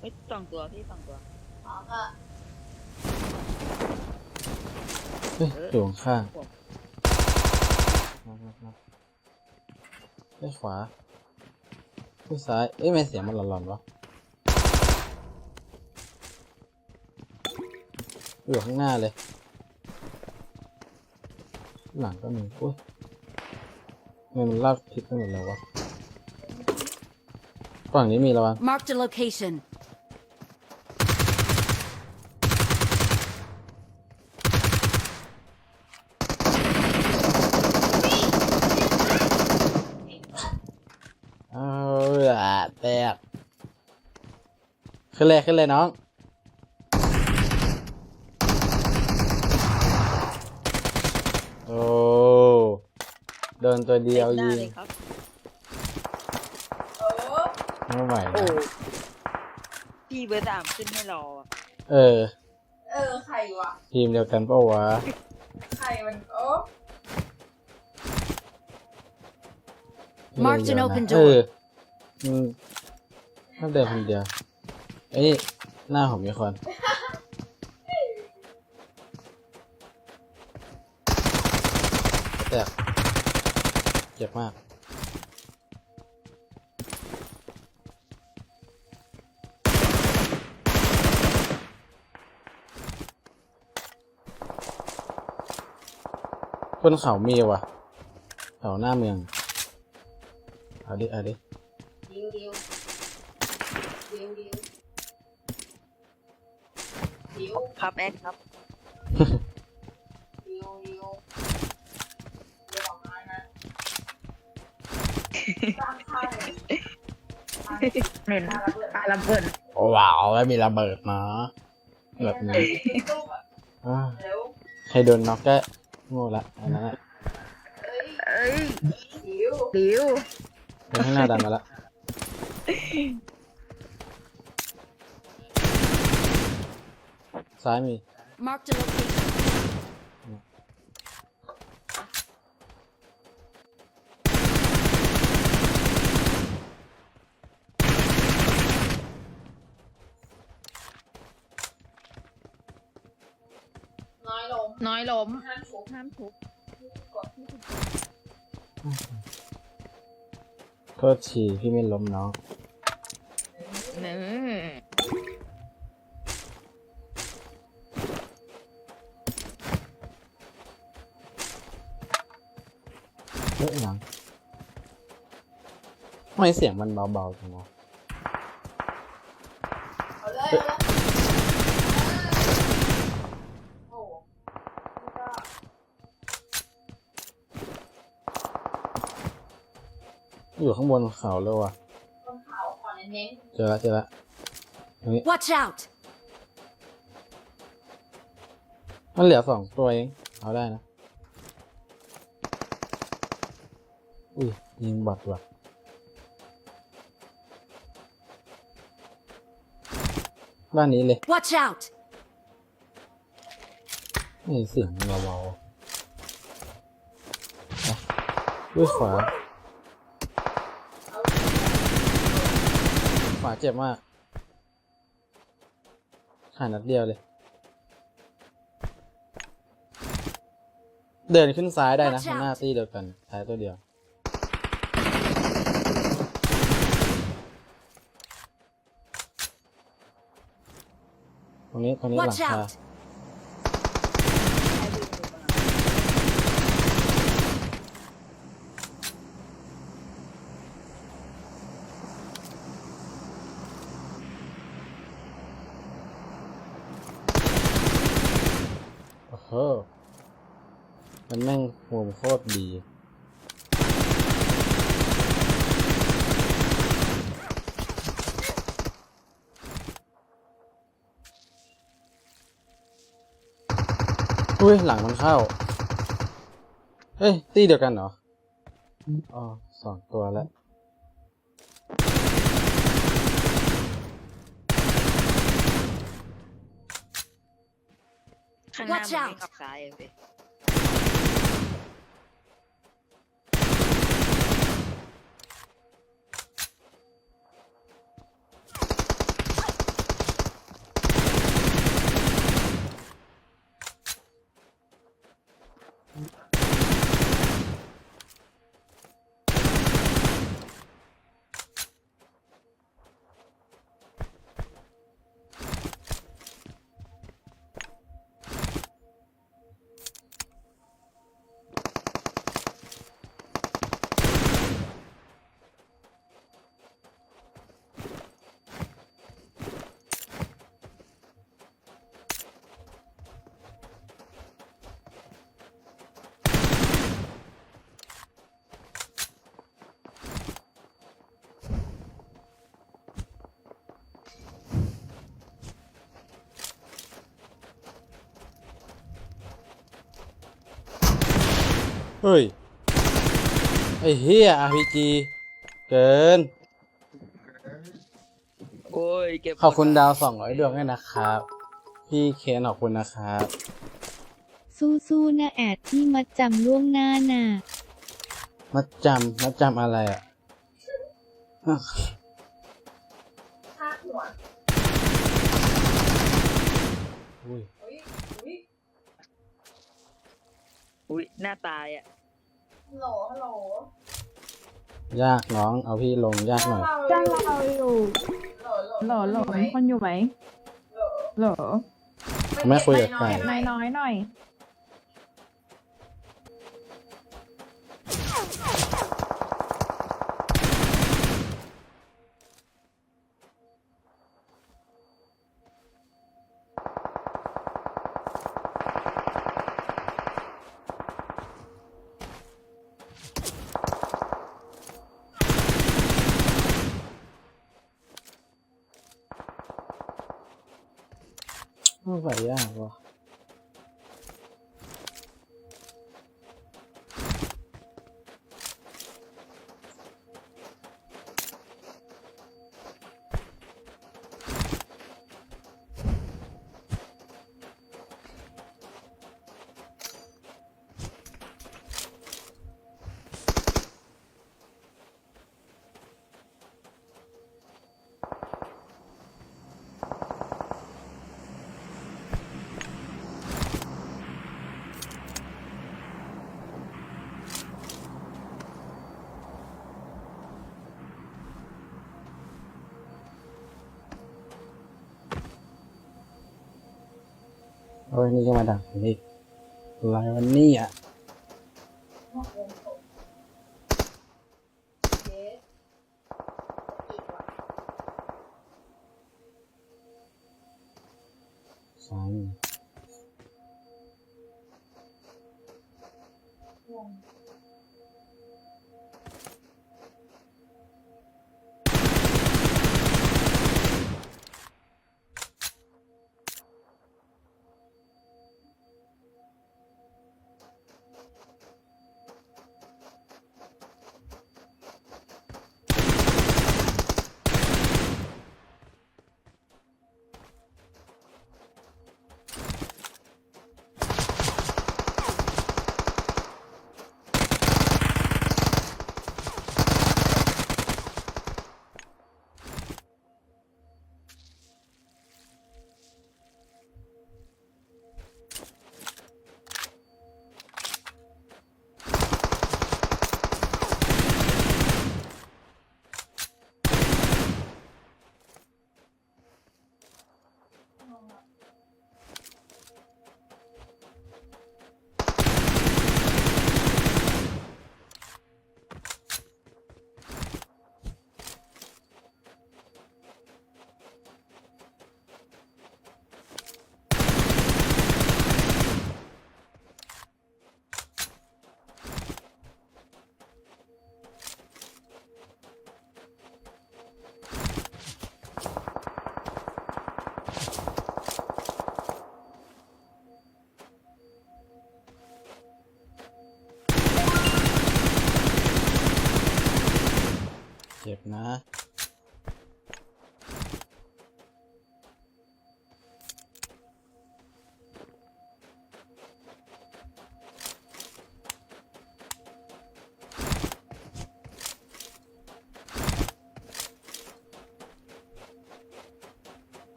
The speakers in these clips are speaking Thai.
เฮ้ยสองตัวพี่สองตัวเฮ้ยอยู่ข้างผมๆมามามาไปขวาไปซ้าย เอ้ยไม่เสียงมันหลอนๆวะอยู่ข้างหน้าเลย หลังก็มีอุ้ยทำไมมันลากทิศไปหมดแล้ววะ ฝั่งนี้มีระวัง Marked a location. เอาละแตก ขึ้นเลยขึ้นเลยน้อง โอ้เดินตัวเดียวต็มหน้ายิงเลยครับไม่ไหวโอ้นะพี่เบอร์สามขึ้นให้รอเออ เออ ใครวะ ทีมเดียวกันเปล่าวะ ใครมันโอ้ Marked an เดี๋ยว open นะ door เออมันถ้าเดินคนเดียว เอ้ยหน้าผมมีคนแตกเจ็บมากบนเขามีว่ะเขาหน้าเมือง เอาดิ เอาดิ วครับเดี๋ยวออกมานะสร้างค่ายเลยเห็นปาระเบิดเบิดว้าวไม่มีระเบิดนะแบบนี้อ่าใครโดนน็อกก็โง่ละอันนั้นอะเอ้ยเอ้ยดิวดิวไปข้างหน้าดันมาละ ซ้ายมี Marked a location. น้อยลงน้อยล้มห้ามชุบห้ามทุบกดที่โทษทีพี่ไม่ล้มน้องเนื้อ เยอะหลังทำไมเสียงมันเบาๆจังวะเอาเลยเอาเลยโอ้โหนี่ก็อยู่ข้างบนเขาเลยว่ะต้นเขาขอเน้นเจอละเจอละตรงนี้ Watch out! มันเหลือสองตัวเอง เอาได้นะ ยยิงบอดว่ะบ้านนี้เลย Watch out! นี่เสียงเบาๆอะด้วยขวา ขวาเจ็บมากขานัดเดียวเลย เดินขึ้นซ้ายได้นะ Watch ข้างหน้า out ตีเดียวกันซ้ายตัวเดียว รงนี้ตรงนี้หลัง Watch คา out! โอ้โหมันแม่งมุมโคตรดี อุ้ยหลังมันเข้า เฮ้ย ตีเดียวกันเหรอ อ๋อสองตัวแล้ว ข้างหน้า Watch มัน out ไม่ขับซ้ายเลย เฮ้ย ไอ้เฮีย RPG เกิน โอ้ยเก็บขอบคุณดาวสองร้อยดวงด้วยนะครับ พี่เคนขอบคุณนะครับ สู้ๆนะแอดที่มัดจำล่วงหน้าน่ะมาจำมาจำอะไรอะอะค่าหัวอุ้ยอุ้ยอุ้ย อุ้ยหน้าตายอะฮัลโหลฮัลโหลยากน้องเอาพี่ลงยากหน่อยจ้างเราอยู่โหลเหรอเหรอมีคนอยู่ไหมเหรอไม่คุยกับใคร น้อยน้อยๆหน่อย ไม่ไหวย ฮ้ยนี่ก็มาดักผมอีกอะไรวันนี้อะเจ๊อีกว่ะซ้าย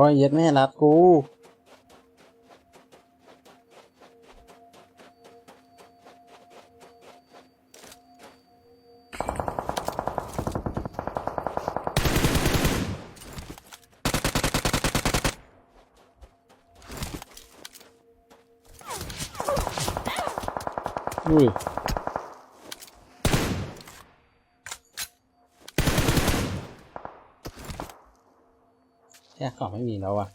อ้ยเย็ดไม่รับกูอุ้ย แค่กล่องไม่มีแล้วอะ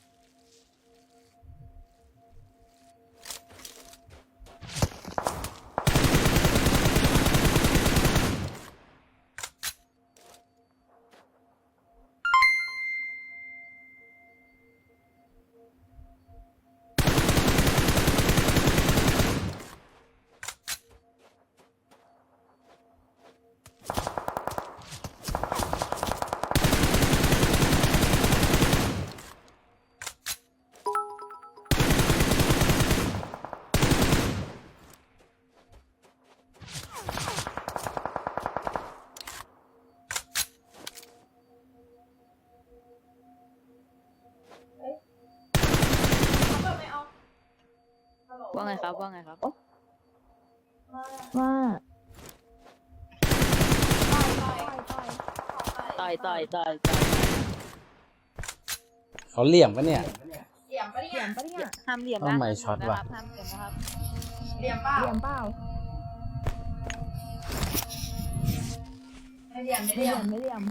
ครับว่าไงครับ ว่าต่อยต่อยต่อยต่อยเขาเหลี่ยมปะเนี่ย เหลี่ยมปะเหเนี่ลี่ยยมปะเนี่ยห้ามเหลี่ยมต้อนะงไม่ช็อตว่ะนะครับห้ามเหลี่ยมนะครับเหลี่ยมเปล่าเหลี่ยมเปล่าไม่เหลี่ยมไม่ไม่เหเหลี่ลี่ยยมมไม่เหลี่ยม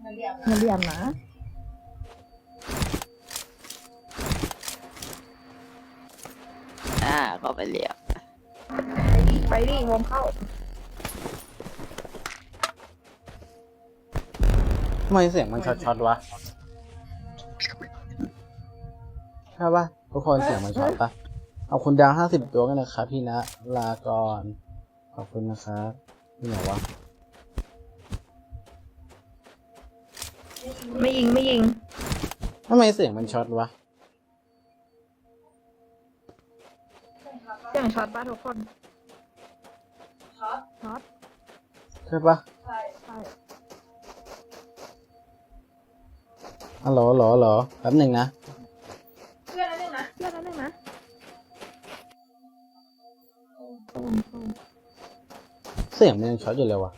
ไม่เหลี่ยมไม่เหลี่ยมนะ อ่าก็ไปเหลี่ยมไปดิวงเข้าทำไมเสียงมันช็อตช็อตๆวะใช่ปะทุกคนเสียงมันช็อตปะขอบคุณดาวห้าสิบตัวกันนะครับพี่นะ ลาก่อน ขอบคุณนะครับที่ไหนวะ ไม่ยิงไม่ยิงทำไมเสียงมันช็อตวะ สียงช็อตป้าทุกคนช็อตช็อตใช่ปะใช่ใช่ฮัลโหลฮัลโหลฮัลโหลแป๊บหนึ่งนะ เพื่อนนั่นเองนะเพื่อนนั่นเองนะตูมตูมเสียงมันยังช็อตอยู่เลยวะ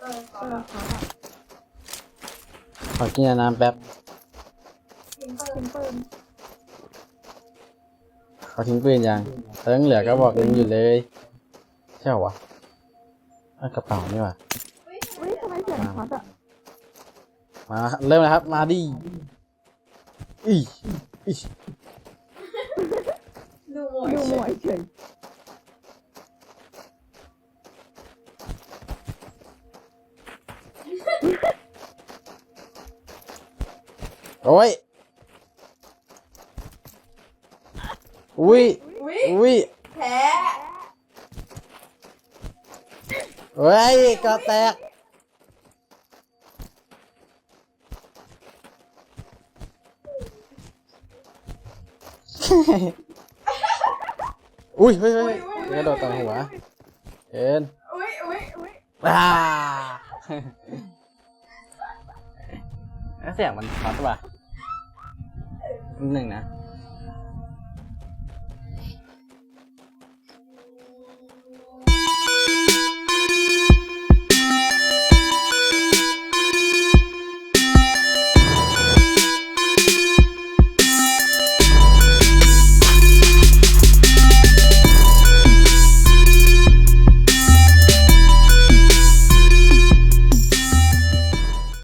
เออเออช็อตอะขอกินน้ำแป๊บทิ้งเปิเป็นปืน เขาทิ้งปืนยังเติงเหลือก็บอกยังอยู่เลย ใช่เหรอวะเอากระเป๋านี่วะเฮ้ยทำไมเสียงช็อตอะมาเริ่มแล้วครับ มาดิอีอีดูหมวยดูหมวยเฉยโอ้ย อุ้ยอุ้ยอุ้ยแพ้เฮ้ยก็แตกอุ้ยเฮ้ยเฮ้ยกระโดดต่อหัวเอ็นอุ้ยอุ้ยอุ้ยอ่าแล้วเสียงมันช็อตว่ะนิดหนึ่งนะ